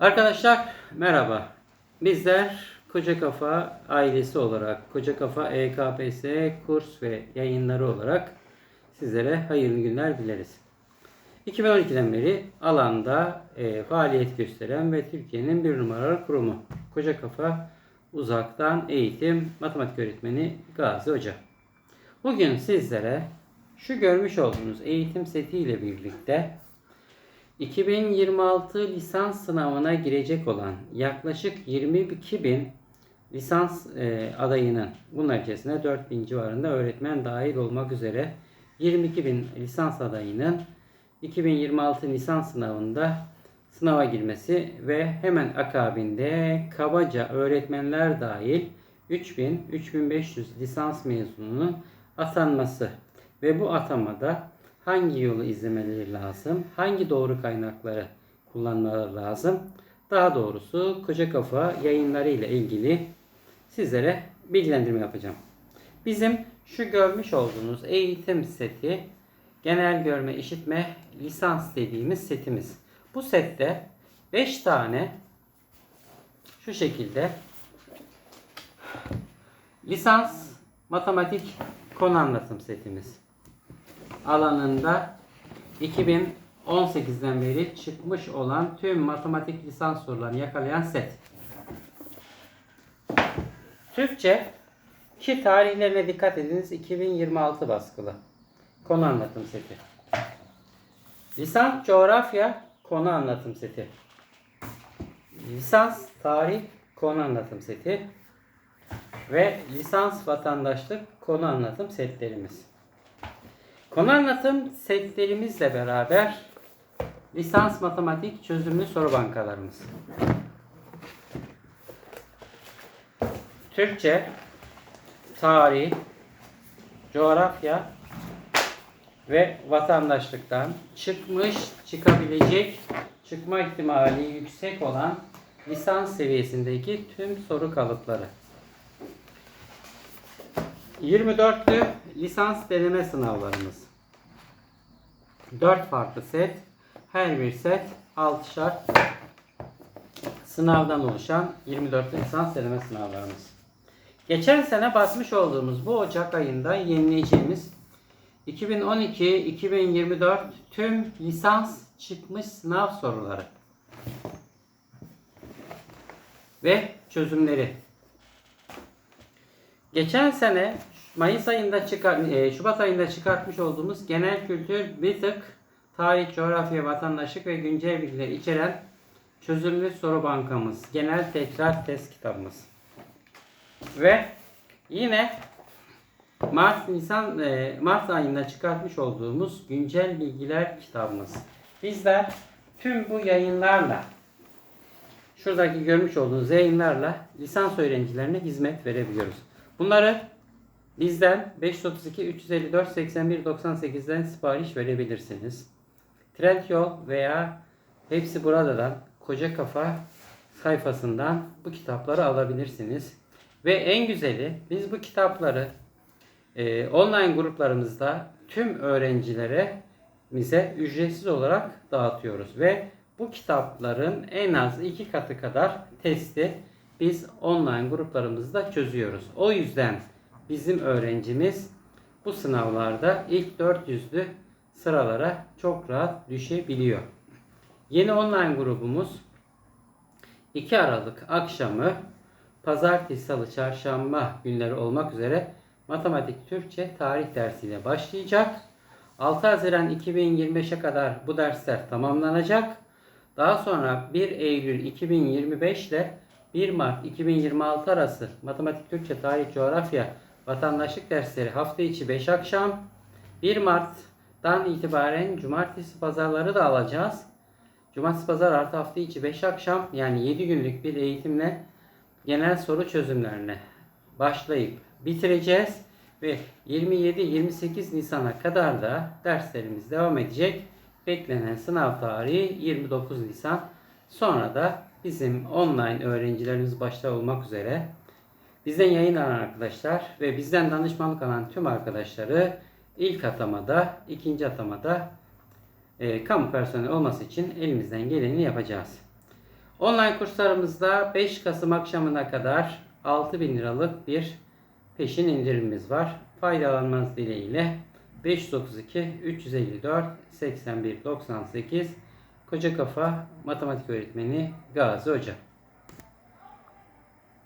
Arkadaşlar merhaba. Bizler Koca Kafa ailesi olarak Koca Kafa EKPS kurs ve yayınları olarak sizlere hayırlı günler dileriz. 2012'den beri alanda e, faaliyet gösteren ve Türkiye'nin bir numaralı kurumu Koca Kafa Uzaktan Eğitim Matematik Öğretmeni Gazi Hoca. Bugün sizlere şu görmüş olduğunuz eğitim seti ile birlikte 2026 lisans sınavına girecek olan yaklaşık 22 bin lisans e, adayının bunlar içerisinde 4 bin civarında öğretmen dahil olmak üzere 22 bin lisans adayının 2026 lisans sınavında sınava girmesi ve hemen akabinde kabaca öğretmenler dahil 3000-3500 lisans mezununun atanması ve bu atamada hangi yolu izlemeleri lazım, hangi doğru kaynakları kullanmaları lazım. Daha doğrusu koca kafa yayınları ile ilgili sizlere bilgilendirme yapacağım. Bizim şu görmüş olduğunuz eğitim seti genel görme, işitme, lisans dediğimiz setimiz. Bu sette 5 tane şu şekilde lisans matematik konu anlatım setimiz alanında 2018'den beri çıkmış olan tüm matematik lisans sorularını yakalayan set. Türkçe ki tarihlerine dikkat ediniz 2026 baskılı. Konu anlatım seti. Lisans coğrafya konu anlatım seti. Lisans tarih konu anlatım seti. Ve lisans vatandaşlık konu anlatım setlerimiz. Konu anlatım setlerimizle beraber lisans matematik çözümlü soru bankalarımız. Türkçe, tarih, coğrafya ve vatandaşlıktan çıkmış, çıkabilecek, çıkma ihtimali yüksek olan lisans seviyesindeki tüm soru kalıpları. 24'lü lisans deneme sınavlarımız. 4 farklı set. Her bir set 6'şar sınavdan oluşan 24'lü lisans deneme sınavlarımız. Geçen sene basmış olduğumuz bu Ocak ayında yenileyeceğimiz 2012-2024 tüm lisans çıkmış sınav soruları ve çözümleri. Geçen sene Mayıs ayında çıkar, e, Şubat ayında çıkartmış olduğumuz genel kültür bir tık tarih, coğrafya, vatandaşlık ve güncel bilgiler içeren çözümlü soru bankamız, genel tekrar test kitabımız. Ve yine Mart Nisan e, Mart ayında çıkartmış olduğumuz güncel bilgiler kitabımız. Bizler tüm bu yayınlarla şuradaki görmüş olduğunuz yayınlarla lisans öğrencilerine hizmet verebiliyoruz. Bunları bizden 532 354 81 98'den sipariş verebilirsiniz. Trendyol veya hepsi buradan Koca Kafa sayfasından bu kitapları alabilirsiniz. Ve en güzeli biz bu kitapları e, online gruplarımızda tüm öğrencilere bize ücretsiz olarak dağıtıyoruz ve bu kitapların en az iki katı kadar testi biz online gruplarımızda çözüyoruz. O yüzden bizim öğrencimiz bu sınavlarda ilk 400'lü sıralara çok rahat düşebiliyor. Yeni online grubumuz 2 Aralık akşamı pazartesi, salı, çarşamba günleri olmak üzere matematik, Türkçe, tarih dersiyle başlayacak. 6 Haziran 2025'e kadar bu dersler tamamlanacak. Daha sonra 1 Eylül 2025 ile 1 Mart 2026 arası matematik, Türkçe, tarih, coğrafya, vatandaşlık dersleri hafta içi 5 akşam. 1 Mart'tan itibaren cumartesi pazarları da alacağız. Cumartesi pazar artı hafta içi 5 akşam yani 7 günlük bir eğitimle genel soru çözümlerine başlayıp bitireceğiz ve 27-28 Nisan'a kadar da derslerimiz devam edecek. Beklenen sınav tarihi 29 Nisan. Sonra da bizim online öğrencilerimiz başta olmak üzere bizden yayın alan arkadaşlar ve bizden danışmanlık alan tüm arkadaşları ilk atamada, ikinci atamada e, kamu personeli olması için elimizden geleni yapacağız. Online kurslarımızda 5 Kasım akşamına kadar 6000 liralık bir peşin indirimimiz var. Faydalanmanız dileğiyle 532 354 81 98 Koca Kafa Matematik Öğretmeni Gazi Hoca.